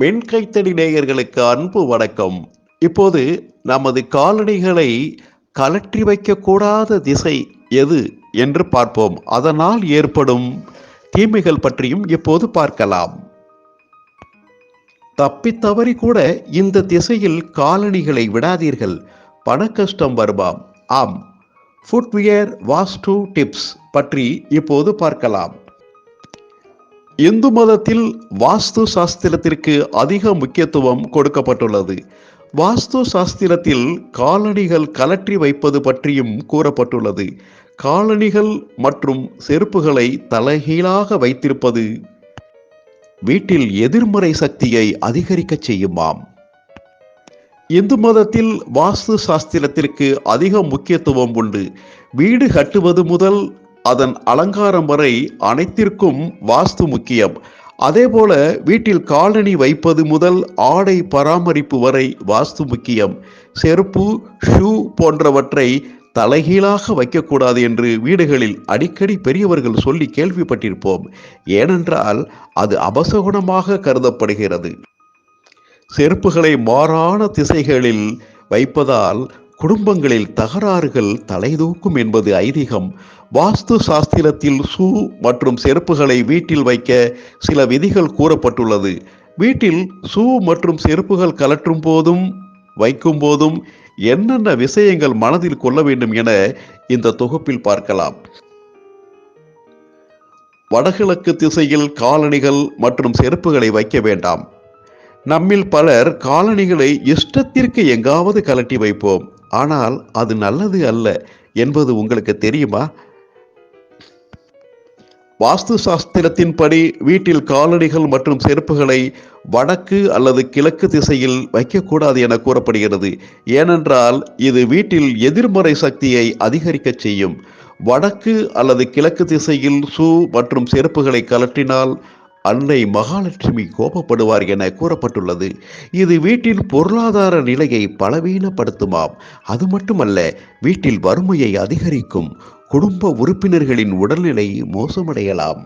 மின்கைத்தடி நேயர்களுக்கு அன்பு வணக்கம். இப்போது நமது காலணிகளை கலற்றி வைக்கக்கூடாத திசை எது என்று பார்ப்போம். அதனால் ஏற்படும் தீமைகள் பற்றியும் இப்போது பார்க்கலாம். தப்பித்தவறி கூட இந்த திசையில் காலணிகளை விடாதீர்கள். பண கஷ்டம் வருமாம். ஆம். ஃபுட்வியர் வாஸ்து டிப்ஸ் பற்றி இப்போது பார்க்கலாம். இந்து மதத்தில் வாஸ்து சாஸ்திரத்திற்கு அதிக முக்கியத்துவம் கொடுக்கப்பட்டுள்ளது. வாஸ்து சாஸ்திரத்தில் காலணிகள் கலற்றி வைப்பது பற்றியும் கூறப்பட்டுள்ளது. காலணிகள் மற்றும் செருப்புகளை தலைகீழாக வைத்திருப்பது வீட்டில் எதிர்மறை சக்தியை அதிகரிக்க செய்யுமாம். இந்து மதத்தில் வாஸ்து சாஸ்திரத்திற்கு அதிக முக்கியத்துவம் உண்டு. வீடு கட்டுவது முதல் அதன் அலங்காரம் வரை அனைத்திற்கும் வாஸ்து முக்கியம். அதேபோல வீட்டில் காலணி வைப்பது முதல் ஆடை பராமரிப்பு வரை வாஸ்து முக்கியம். செருப்பு ஷூ போன்றவற்றை தலைகீழாக வைக்கக்கூடாது என்று வீடுகளில் அடிக்கடி பெரியவர்கள் சொல்லி கேள்விப்பட்டிருப்போம். ஏனென்றால் அது அபசகுணமாக கருதப்படுகிறது. செருப்புகளை மாறான திசைகளில் வைப்பதால் குடும்பங்களில் தகராறுகள் தலைதூக்கும் என்பது ஐதீகம். வாஸ்து சாஸ்திரத்தில் ஷூ மற்றும் செருப்புகளை வீட்டில் வைக்க சில விதிகள் கூறப்பட்டுள்ளது. வீட்டில் ஷூ மற்றும் செருப்புகள் கலற்றும் போதும் வைக்கும் போதும் என்னென்ன விஷயங்கள் மனதில் கொள்ள வேண்டும் என இந்த தொகுப்பில் பார்க்கலாம். வடகிழக்கு திசையில் காலணிகள் மற்றும் செருப்புகளை வைக்க வேண்டாம். நம்மில் பலர் காலணிகளை இஷ்டத்திற்கு எங்காவது கலட்டி வைப்போம். ஆனால் அது நல்லது அல்ல என்பது உங்களுக்கு தெரியுமா? வாஸ்து சாஸ்திரத்தின்படி வீட்டில் காலணிகள் மற்றும் செருப்புகளை வடக்கு அல்லது கிழக்கு திசையில் வைக்கக்கூடாது என கூறப்படுகிறது. ஏனென்றால் இது வீட்டில் எதிர்மறை சக்தியை அதிகரிக்கச் செய்யும். வடக்கு அல்லது கிழக்கு திசையில் ஷூ மற்றும் செருப்புகளை கலற்றினால் அன்னை மகாலட்சுமி கோபப்படுவார் என கூறப்பட்டுள்ளது. இது வீட்டின் பொருளாதார நிலையை பலவீனப்படுத்துமாம். அது மட்டுமல்ல வீட்டில் வறுமையை அதிகரிக்கும். குடும்ப உறுப்பினர்களின் உடல்நிலை மோசமடையலாம்.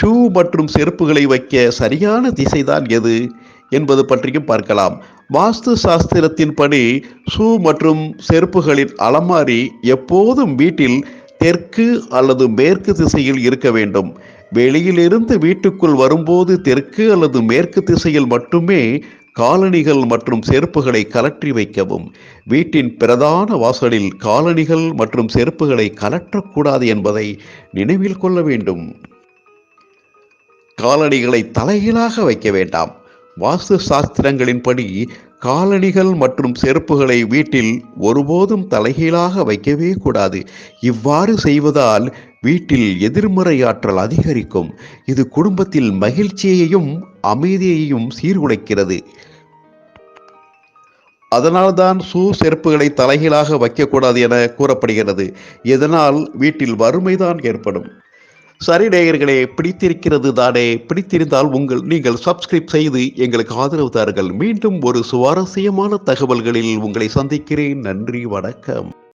ஷூ மற்றும் செருப்புகளை வைக்க சரியான திசைதான் எது என்பது பற்றியும் பார்க்கலாம். வாஸ்து சாஸ்திரத்தின்படி ஷூ மற்றும் செருப்புகளின் அலமாரி எப்போதும் வீட்டில் தெற்கு அல்லது மேற்கு திசையில் இருக்க வேண்டும். வெளியிலிருந்து வீட்டுக்குள் வரும்போது தெற்கு அல்லது மேற்கு திசையில் மட்டுமே காலணிகள் மற்றும் செருப்புகளை கலற்றி வைக்கவும். வீட்டின் பிரதான வாசலில் காலணிகள் மற்றும் செருப்புகளை கலற்றக்கூடாது என்பதை நினைவில் கொள்ள வேண்டும். காலணிகளை தலைகீழாக வைக்க வேண்டாம். வாஸ்து சாஸ்திரங்களின்படி காலணிகள் மற்றும் செருப்புகளை வீட்டில் ஒருபோதும் தலைகீழாக வைக்கவே கூடாது. இவ்வாறு செய்வதால் வீட்டில் எதிர்மறை ஆற்றல் அதிகரிக்கும். இது குடும்பத்தில் மகிழ்ச்சியையும் அமைதியையும் சீர்குலைக்கிறது. அதனால்தான் சூ செருப்புகளை தலைகீழாக வைக்கக்கூடாது என கூறப்படுகிறது. இதனால் வீட்டில் வறுமைதான் ஏற்படும். சரி நேயர்களே பிடித்திருக்கிறது தானே பிடித்திருந்தால் உங்கள் நீங்கள் சப்ஸ்கிரைப் செய்து எங்களுக்கு ஆதரவு தாருங்கள். மீண்டும் ஒரு சுவாரஸ்யமான தகவல்களில் உங்களை சந்திக்கிறேன். நன்றி வணக்கம்.